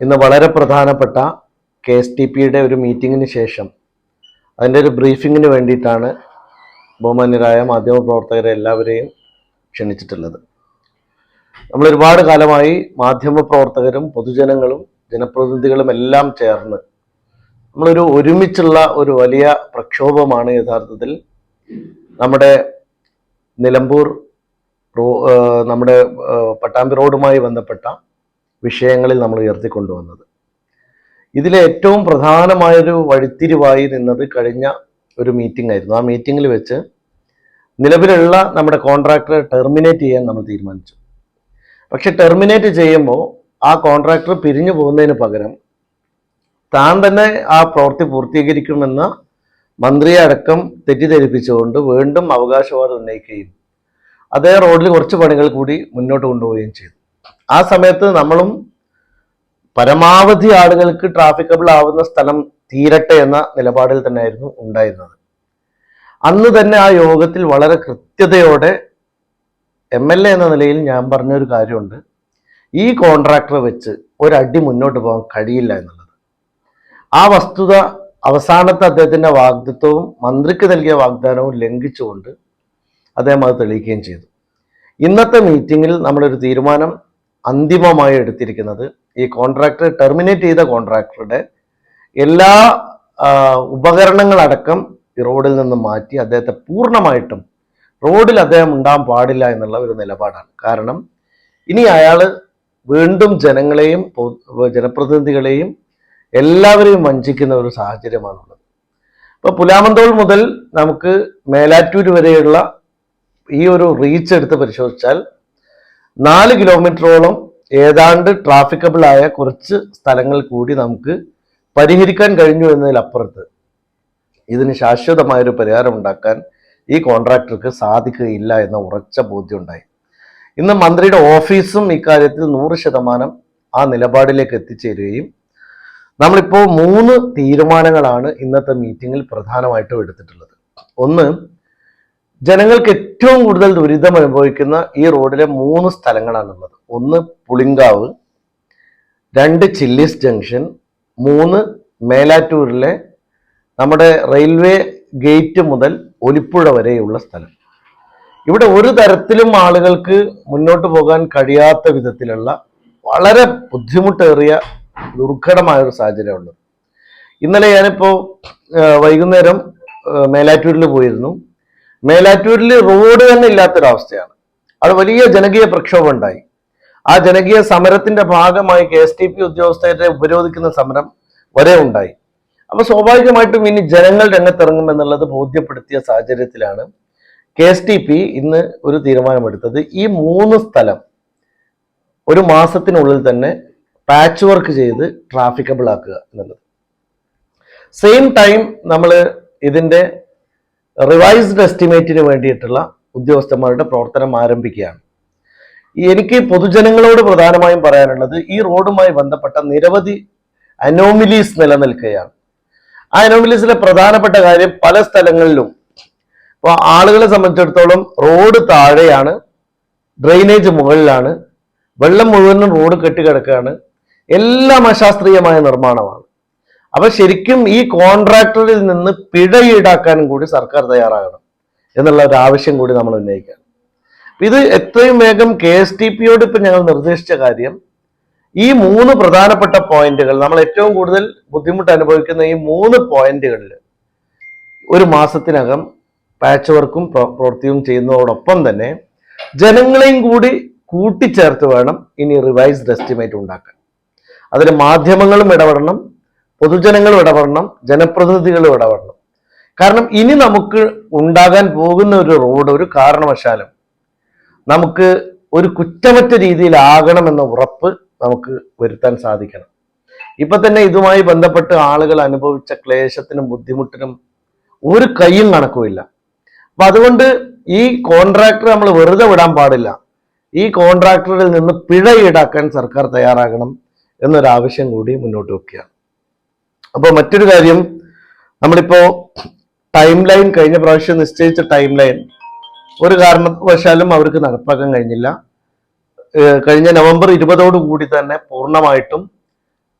ഇന്ന് വളരെ പ്രധാനപ്പെട്ട കെ എസ് ടി പിയുടെ ഒരു മീറ്റിങ്ങിന് ശേഷം അതിന്റെ ഒരു ബ്രീഫിങ്ങിന് വേണ്ടിയിട്ടാണ് ബഹുമാന്യരായ മാധ്യമപ്രവർത്തകരെ എല്ലാവരെയും ക്ഷണിച്ചിട്ടുള്ളത്. നമ്മൾ ഒരുപാട് കാലമായി മാധ്യമപ്രവർത്തകരും പൊതുജനങ്ങളും ജനപ്രതിനിധികളും എല്ലാം ചേർന്ന് നമ്മളൊരു ഒരുമിച്ചുള്ള ഒരു വലിയ പ്രക്ഷോഭമാണ് യഥാർത്ഥത്തിൽ നമ്മുടെ നിലമ്പൂർ നമ്മുടെ പട്ടാമ്പി റോഡുമായി ബന്ധപ്പെട്ട വിഷയങ്ങളിൽ നമ്മൾ ഉയർത്തിക്കൊണ്ടുവന്നത്. ഇതിലെ ഏറ്റവും പ്രധാനമായൊരു വഴിത്തിരിവായി നിന്നത് കഴിഞ്ഞ ഒരു മീറ്റിംഗ് ആയിരുന്നു. ആ മീറ്റിങ്ങിൽ വെച്ച് നിലവിലുള്ള നമ്മുടെ കോൺട്രാക്ടറെ ടെർമിനേറ്റ് ചെയ്യാൻ നമ്മൾ തീരുമാനിച്ചു. പക്ഷെ ടെർമിനേറ്റ് ചെയ്യുമ്പോൾ ആ കോൺട്രാക്ടർ പിരിഞ്ഞു പോകുന്നതിന് പകരം താൻ തന്നെ ആ പ്രവൃത്തി പൂർത്തീകരിക്കുമെന്ന മന്ത്രിയെ അടക്കം തെറ്റിദ്ധരിപ്പിച്ചുകൊണ്ട് വീണ്ടും അവകാശവാദം ഉന്നയിക്കുകയും അതേ റോഡിൽ കുറച്ച് പണികൾ കൂടി മുന്നോട്ട് കൊണ്ടുപോവുകയും ചെയ്തു. ആ സമയത്ത് നമ്മളും പരമാവധി ആളുകൾക്ക് ട്രാഫിക്കബിൾ ആവുന്ന സ്ഥലം തീരട്ടെ എന്ന നിലപാടിൽ തന്നെയായിരുന്നു ഉണ്ടായിരുന്നത്. അന്ന് തന്നെ ആ യോഗത്തിൽ വളരെ കൃത്യതയോടെ എം എൽ എ എന്ന നിലയിൽ ഞാൻ പറഞ്ഞൊരു കാര്യമുണ്ട്. ഈ കോൺട്രാക്ടറെ വെച്ച് ഒരടി മുന്നോട്ട് പോകാൻ കഴിയില്ല എന്നുള്ളത്. ആ വസ്തുത അവസാനത്തെ അദ്ദേഹത്തിന്റെ വാഗ്ദത്വവും മന്ത്രിക്ക് നൽകിയ വാഗ്ദാനവും ലംഘിച്ചുകൊണ്ട് അദ്ദേഹം അത് തെളിയിക്കുകയും ചെയ്തു. ഇന്നത്തെ മീറ്റിംഗിൽ നമ്മളൊരു തീരുമാനം അന്തിമമായി എടുത്തിരിക്കുന്നത്. ഈ കോൺട്രാക്ടർ ടെർമിനേറ്റ് ചെയ്ത കോൺട്രാക്ടറുടെ എല്ലാ ഉപകരണങ്ങളടക്കം ഈ റോഡിൽ നിന്ന് മാറ്റി അദ്ദേഹത്തെ പൂർണമായിട്ടും റോഡിൽ അദ്ദേഹം ഉണ്ടാകാൻ പാടില്ല എന്നുള്ള ഒരു നിലപാടാണ്. കാരണം ഇനി അയാൾ വീണ്ടും ജനങ്ങളെയും ജനപ്രതിനിധികളെയും എല്ലാവരെയും വഞ്ചിക്കുന്ന ഒരു സാഹചര്യമാണുള്ളത്. ഇപ്പൊ പുലാമന്തോൾ മുതൽ നമുക്ക് മേലാറ്റൂർ വരെയുള്ള ഈ ഒരു റീച്ച് എടുത്ത് പരിശോധിച്ചാൽ നാല് കിലോമീറ്ററോളം ഏതാണ്ട് ട്രാഫിക്കബിൾ ആയ കുറച്ച് സ്ഥലങ്ങൾ കൂടി നമുക്ക് പരിഹരിക്കാൻ കഴിഞ്ഞു എന്നതിലപ്പുറത്ത് ഇതിന് ശാശ്വതമായൊരു പരിഹാരം ഉണ്ടാക്കാൻ ഈ കോൺട്രാക്ടർക്ക് സാധിക്കുകയില്ല എന്ന ഉറച്ച ബോധ്യമുണ്ടായി. ഇന്ന് മന്ത്രിയുടെ ഓഫീസും ഇക്കാര്യത്തിൽ നൂറ് ശതമാനം ആ നിലപാടിലേക്ക് എത്തിച്ചേരുകയും നമ്മളിപ്പോൾ മൂന്ന് തീരുമാനങ്ങളാണ് ഇന്നത്തെ മീറ്റിങ്ങിൽ പ്രധാനമായിട്ടും എടുത്തിട്ടുള്ളത്. ഒന്ന് ജനങ്ങൾക്ക് ഏറ്റവും കൂടുതൽ ദുരിതം അനുഭവിക്കുന്ന ഈ റോഡിലെ മൂന്ന് സ്ഥലങ്ങളാണുള്ളത് ഒന്ന് പുളിങ്കാവ് രണ്ട് ചില്ലിസ് ജംഗ്ഷൻ മൂന്ന് മേലാറ്റൂരിലെ നമ്മുടെ റെയിൽവേ ഗേറ്റ് മുതൽ ഒലിപ്പുഴ വരെയുള്ള സ്ഥലം. ഇവിടെ ഒരു തരത്തിലും ആളുകൾക്ക് മുന്നോട്ട് പോകാൻ കഴിയാത്ത വിധത്തിലുള്ള വളരെ ബുദ്ധിമുട്ടേറിയ ദുർഘടമായ ഒരു സാഹചര്യമുള്ളത് ഇന്നലെ ഞാനിപ്പോൾ വൈകുന്നേരം മേലാറ്റൂരിൽ പോയിരുന്നു. മേലാറ്റൂരിൽ റോഡ് തന്നെ ഇല്ലാത്തൊരവസ്ഥയാണ്. അവിടെ വലിയ ജനകീയ പ്രക്ഷോഭം ഉണ്ടായി. ആ ജനകീയ സമരത്തിന്റെ ഭാഗമായി കെ എസ് ടി പി ഉദ്യോഗസ്ഥരെ ഉപരോധിക്കുന്ന സമരം വരെ ഉണ്ടായി. അപ്പൊ സ്വാഭാവികമായിട്ടും ഇനി ജനങ്ങൾ രംഗത്തിറങ്ങും എന്നുള്ളത് ബോധ്യപ്പെടുത്തിയ സാഹചര്യത്തിലാണ് കെ എസ് ടി പി ഇന്ന് ഒരു തീരുമാനമെടുത്തത്. ഈ മൂന്ന് സ്ഥലം ഒരു മാസത്തിനുള്ളിൽ തന്നെ പാച്ച് വർക്ക് ചെയ്ത് ട്രാഫിക്കബിൾ ആക്കുക എന്നുള്ളത്. സെയിം ടൈം നമ്മൾ ഇതിന്റെ റിവൈസ്ഡ് എസ്റ്റിമേറ്റിന് വേണ്ടിയിട്ടുള്ള ഉദ്യോഗസ്ഥന്മാരുടെ പ്രവർത്തനം ആരംഭിക്കുകയാണ്. എനിക്ക് പൊതുജനങ്ങളോട് പ്രധാനമായും പറയാനുള്ളത് ഈ റോഡുമായി ബന്ധപ്പെട്ട നിരവധി അനോമിലീസ് നിലനിൽക്കുകയാണ്. ആ അനോമിലീസിലെ പ്രധാനപ്പെട്ട കാര്യം പല സ്ഥലങ്ങളിലും ഇപ്പോൾ ആളുകളെ സംബന്ധിച്ചിടത്തോളം റോഡ് താഴെയാണ് ഡ്രെയിനേജ് മുകളിലാണ് വെള്ളം മുഴുവനും റോഡ് കെട്ടിക്കിടക്കുകയാണ്. എല്ലാം അശാസ്ത്രീയമായ നിർമ്മാണമാണ്. അപ്പൊ ശരിക്കും ഈ കോൺട്രാക്ടറിൽ നിന്ന് പിഴ ഈടാക്കാനും കൂടി സർക്കാർ തയ്യാറാകണം എന്നുള്ള ഒരു ആവശ്യം കൂടി നമ്മൾ ഉന്നയിക്കുകയാണ്. ഇത് എത്രയും വേഗം കെ എസ് ടി പിയോട് ഇപ്പൊ ഞങ്ങൾ നിർദ്ദേശിച്ച കാര്യം ഈ മൂന്ന് പ്രധാനപ്പെട്ട പോയിന്റുകൾ നമ്മൾ ഏറ്റവും കൂടുതൽ ബുദ്ധിമുട്ട് അനുഭവിക്കുന്ന ഈ മൂന്ന് പോയിന്റുകളിൽ ഒരു മാസത്തിനകം പാച്ച് വർക്കും പ്ര- പ്രവൃത്തിയും ചെയ്യുന്നതോടൊപ്പം തന്നെ ജനങ്ങളെയും കൂടി കൂട്ടിച്ചേർത്ത് വേണം ഇനി റിവൈസ്ഡ് എസ്റ്റിമേറ്റ് ഉണ്ടാക്കാൻ. അതിന് മാധ്യമങ്ങളും ഇടപെടണം പൊതുജനങ്ങളും ഇടപെടണം ജനപ്രതിനിധികളും ഇടപെടണം. കാരണം ഇനി നമുക്ക് ഉണ്ടാകാൻ പോകുന്ന ഒരു റോഡ് ഒരു കാരണവശാലും നമുക്ക് ഒരു കുറ്റമറ്റ രീതിയിലാകണമെന്ന ഉറപ്പ് നമുക്ക് വരുത്താൻ സാധിക്കണം. ഇപ്പൊ തന്നെ ഇതുമായി ബന്ധപ്പെട്ട് ആളുകൾ അനുഭവിച്ച ക്ലേശത്തിനും ബുദ്ധിമുട്ടിനും ഒരു കൈയും കണക്കുമില്ല. അപ്പൊ അതുകൊണ്ട് ഈ കോൺട്രാക്ടർ നമ്മൾ വെറുതെ വിടാൻ പാടില്ല. ഈ കോൺട്രാക്ടറിൽ നിന്ന് പിഴ ഈടാക്കാൻ സർക്കാർ തയ്യാറാകണം എന്നൊരു ആവശ്യം കൂടി മുന്നോട്ട് വെക്കുകയാണ്. അപ്പോൾ മറ്റൊരു കാര്യം നമ്മളിപ്പോ ടൈം ലൈൻ കഴിഞ്ഞ പ്രാവശ്യം നിശ്ചയിച്ച ടൈം ലൈൻ ഒരു കാരണവശാലും അവർക്ക് നടപ്പാക്കാൻ കഴിഞ്ഞില്ല. കഴിഞ്ഞ നവംബർ ഇരുപതോടു കൂടി തന്നെ പൂർണമായിട്ടും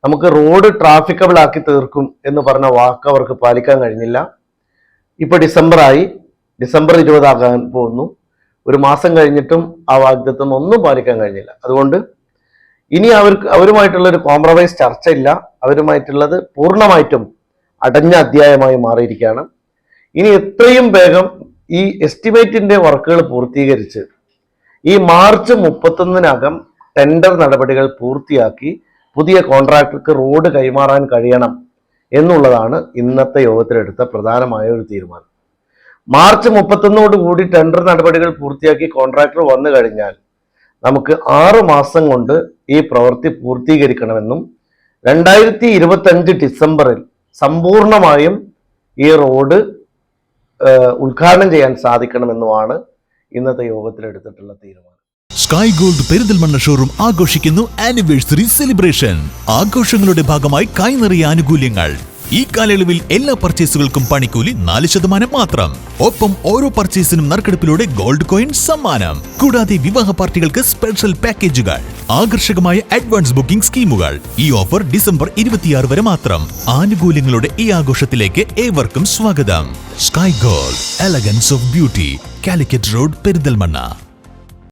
നമുക്ക് റോഡ് ട്രാഫിക്കബിൾ ആക്കി തീർക്കും എന്ന് പറഞ്ഞ വാക്ക് അവർക്ക് പാലിക്കാൻ കഴിഞ്ഞില്ല. ഇപ്പൊ ഡിസംബർ ആയി ഡിസംബർ ഇരുപതാകാൻ പോകുന്നു. ഒരു മാസം കഴിഞ്ഞിട്ടും ആ വാഗ്ദത്വം ഒന്നും പാലിക്കാൻ കഴിഞ്ഞില്ല. അതുകൊണ്ട് ഇനി അവർക്ക് അവരുമായിട്ടുള്ള ഒരു കോംപ്രമൈസ് ചർച്ചയില്ല. അവരുമായിട്ടുള്ളത് പൂർണമായിട്ടും അടഞ്ഞ അധ്യായമായി മാറിയിരിക്കുകയാണ്. ഇനി എത്രയും വേഗം ഈ എസ്റ്റിമേറ്റിന്റെ വർക്കുകൾ പൂർത്തീകരിച്ച് ഈ മാർച്ച് മുപ്പത്തൊന്നിനകം ടെൻഡർ നടപടികൾ പൂർത്തിയാക്കി പുതിയ കോൺട്രാക്ടർക്ക് റോഡ് കൈമാറാൻ കഴിയണം എന്നുള്ളതാണ് ഇന്നത്തെ യോഗത്തിലെടുത്ത പ്രധാനമായ ഒരു തീരുമാനം. മാർച്ച് മുപ്പത്തൊന്നോട് കൂടി ടെൻഡർ നടപടികൾ പൂർത്തിയാക്കി കോൺട്രാക്ടർ വന്നു കഴിഞ്ഞാൽ നമുക്ക് ആറ് മാസം കൊണ്ട് ഈ പ്രവൃത്തി പൂർത്തീകരിക്കണമെന്നും രണ്ടായിരത്തി ഇരുപത്തഞ്ച് ഡിസംബറിൽ സമ്പൂർണമായും ഈ റോഡ് ഉദ്ഘാടനം ചെയ്യാൻ സാധിക്കണമെന്നുമാണ് ഇന്നത്തെ യോഗത്തിൽ യോഗത്തിലെടുത്തിട്ടുള്ള തീരുമാനം. സ്കൈ ഗോൾഡ് പെരിന്തൽമണ്ണ ഷോറൂം ആഘോഷിക്കുന്നു ആനിവേഴ്സറി സെലിബ്രേഷൻ ആഘോഷങ്ങളുടെ ഭാഗമായി കൈനിറിയ ആനുകൂല്യങ്ങൾ. ഈ കാലയളവിൽ എല്ലാ പർച്ചേസുകൾക്കും പണിക്കൂലി നാല് ശതമാനം മാത്രം. ഒപ്പം ഓരോ പർച്ചേസിനും നറുക്കെടുപ്പിലൂടെ ഗോൾഡ് കോയിൻ സമ്മാനം. കൂടാതെ വിവാഹ പാർട്ടികൾക്ക് സ്പെഷ്യൽ പാക്കേജുകൾ ആകർഷകമായ അഡ്വാൻസ് ബുക്കിംഗ് സ്കീമുകൾ. ഈ ഓഫർ ഡിസംബർ ഇരുപത്തിയാറ് വരെ മാത്രം. ആനുകൂല്യങ്ങളുടെ ഈ ആഘോഷത്തിലേക്ക് ഏവർക്കും സ്വാഗതം. Sky Gold elegance of beauty Calicut road Perinthalmanna.